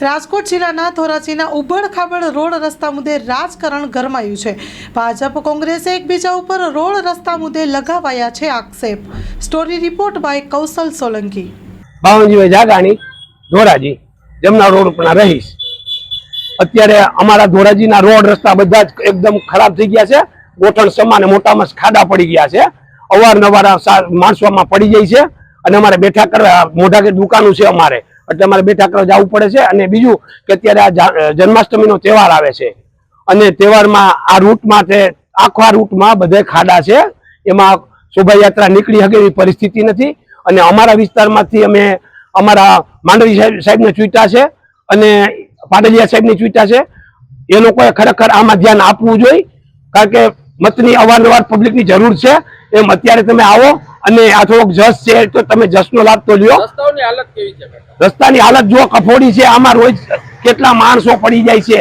રાજકોટ જિલ્લાના ધોરાજીના ઉબડખાબડ રોડ રસ્તા મુદ્દે રાજકારણ ગરમાયું છે. ભાજપ, કોંગ્રેસે એકબીજા ઉપર રોડ રસ્તા મુદ્દે લગાવાયા છે આક્ષેપ. Story report by Kaushal Solanki. Bavanjibhai Jagani, Dhoraji, Jamna road ઉપરના રહીશ. અત્યારે અમારા ધોરાજીના રોડ રસ્તા બધા જ એકદમ ખરાબ થઈ ગયા છે. ગોઠણ સમાન મોટામાં ખાડા પડી ગયા છે. અવારનવાર માણસોમાં પડી જાય છે. અને અમારે બેઠા કરવા, મોઢા કે દુકાનો છે અમારે. એટલે અમારે બે કરવા જવું પડે છે. અને બીજું કે અત્યારે આ જન્માષ્ટમીનો તહેવાર આવે છે. અને તહેવારમાં આ રૂટ માટે આખા રૂટમાં બધે ખાડા છે. એમાં શોભાયાત્રા નીકળી શકે એવી પરિસ્થિતિ નથી. અને અમારા વિસ્તારમાંથી અમે અમારા માંડવી સાહેબ, સાહેબને ચૂંટ્યા છે અને પાટલિયા સાહેબને ચૂંટ્યા છે. એ લોકોએ ખરેખર આમાં ધ્યાન આપવું જોઈએ. કારણ કે મતની અવારનવાર પબ્લિકની જરૂર છે. એમ અત્યારે તમે આવો અને આ થોડોક જસ છે તો તમે જસનો લાભ તો લ્યો. રસ્તાઓની હાલત કેવી છે કાકા? રસ્તાની હાલત જો કફોડી છે આમાં રોજ કેટલા માણસો પડી જાય છે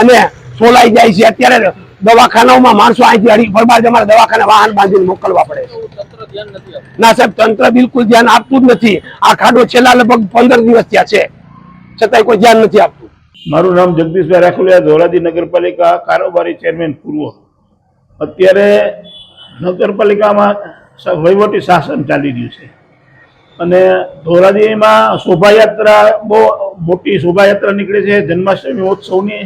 અને સોલાઈ જાય છે. અત્યારે દવાખાનાઓમાં માણસો અહીંથી અડી ફરબાર અમારે દવાખાને વાહન બાંધીને મોકલવા પડે ના સાહેબ તંત્ર બિલકુલ ધ્યાન આપતું જ નથી. આ ખાડો છેલ્લા લગભગ પંદર દિવસ થયા છે. છતાંય કોઈ ધ્યાન નથી આપતું. મારું નામ જગદીશભાઈ રાખોલિયા ધોરાજી નગરપાલિકા કારોબારી ચેરમેન પૂર્વ. અત્યારે નગરપાલિકામાં વહીવટી શાસન ચાલી રહ્યું છે. અને ધોરાજીમાં શોભાયાત્રા બહુ મોટી શોભાયાત્રા નીકળે છે, જન્માષ્ટમી ઉત્સવની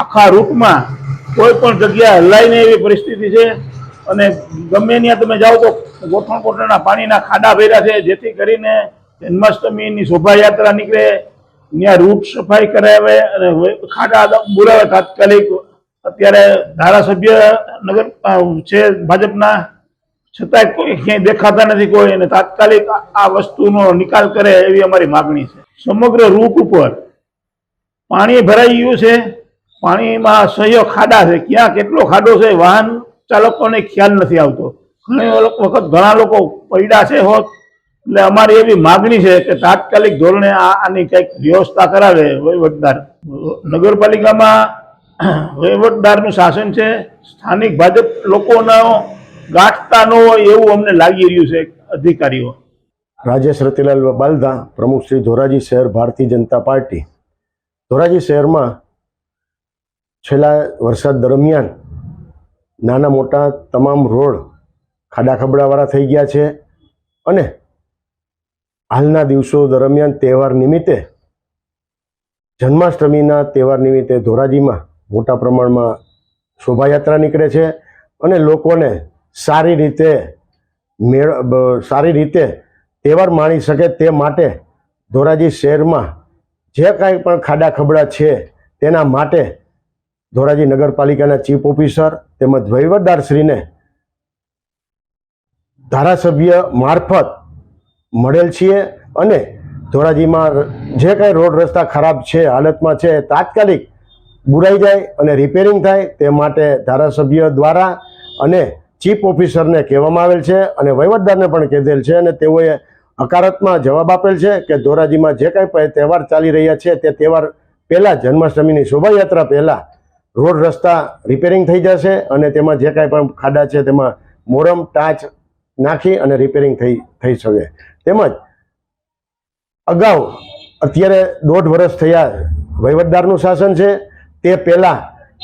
આખા રૂટમાં કોઈ પણ જગ્યા હલાઈને એવી પરિસ્થિતિ છે. અને ગમે ત્યાં તમે જાઓ તો ગોઠણ ગોઠણના પાણીના ખાડા ભર્યા છે, જેથી કરીને જન્માષ્ટમીની શોભાયાત્રા નીકળે. ત્યાં રૂટ સફાઈ કરાવે અને ખાડા બુરાવે તાત્કાલિક. અત્યારે ધારાસભ્ય નગર છે ભાજપના. છતાંય કોઈ ક્યાંય દેખાતા નથી કોઈ અને તાત્કાલિક આ- વસ્તુનો નિકાલ કરે એવી અમારી માગણી છે. સમગ્ર રૂટ ઉપર પાણી ભરાઈ ગયું છે. પાણીમાં સહયો ખાડા છે. ક્યાં કેટલો ખાડો છે વાહન ચાલકોને ખ્યાલ નથી આવતો. ઘણી વખત ઘણા લોકો પડ્યા છે હોત. એટલે અમારી એવી માગણી છે કે તાત્કાલિક ધોરણે આ આની કંઈક વ્યવસ્થા કરાવે વહીવટદાર. નગરપાલિકામાં વહીવટદારનું શાસન છે. સ્થાનિક ભાજપ લોકોનો ગાંઠતા ન હોય એવું અમને લાગી રહ્યું છે અધિકારીઓ. રાજેશ રતિલાલ બાલદા પ્રમુખ શ્રી ધોરાજી શહેર ભારતીય જનતા પાર્ટી. ધોરાજી શહેરમાં છેલ્લા વરસાદ દરમિયાન નાના મોટા તમામ રોડ ખાડા ખબડાવાળા થઈ ગયા છે અને હાલના દિવસો દરમિયાન તહેવાર નિમિત્તે જન્માષ્ટમીના તહેવાર નિમિત્તે ધોરાજીમાં મોટા પ્રમાણમાં શોભાયાત્રા નીકળે છે અને લોકોને સારી રીતે મેળ સારી રીતે તહેવાર માણી શકે તે માટે ધોરાજી શહેરમાં જે કાંઈ પણ ખાડા ખબડા છે તેના માટે ધોરાજી નગરપાલિકાના ચીફ ઓફિસર તેમજ વહીવટદારશ્રીને ધારાસભ્ય મારફત મળેલ છીએ અને ધોરાજીમાં જે કાંઈ રોડ રસ્તા ખરાબ છે, હાલતમાં છે, તાત્કાલિક બુરાઈ જાય અને રિપેરિંગ થાય તે માટે ધારાસભ્ય દ્વારા અને ચીફ ઓફિસરને કહેવામાં આવેલ છે અને વહીવટદારને પણ કહેલ છે અને તેઓએ હકારાત્મક જવાબ આપેલ છે કે ધોરાજીમાં જે કાંઈ તહેવાર ચાલી રહ્યા છે તે તહેવાર પહેલાં જન્માષ્ટમીની શોભાયાત્રા પહેલાં રોડ રસ્તા રિપેરિંગ થઈ જશે અને તેમાં જે કાંઈ પણ ખાડા છે તેમાં મોરમ, ટાચ નાખી અને રિપેરિંગ થઈ થઈ શકે. તેમજ અગાઉ અત્યારે દોઢ વર્ષ થયા વહીવટદારનું શાસન છે તે પહેલાં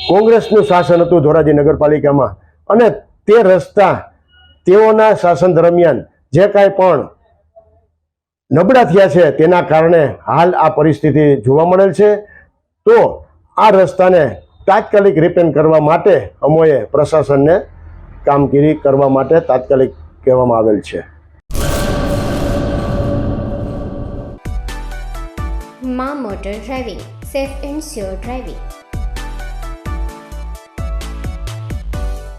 કોંગ્રેસનું શાસન હતું ધોરાજી નગરપાલિકામાં અને તે રસ્તા તેઓના શાસન દરમિયાન જે કાંઈ પણ નબળા થયા છે તેના કારણે હાલ આ પરિસ્થિતિ જોવા મળેલ છે. તો આ રસ્તાને તાત્કાલિક રિપેર કરવા માટે અમોએ પ્રશાસનને કામગીરી કરવા માટે તાત્કાલિક કહેવામાં આવેલ છે. મા motor driving, safe and sure driving.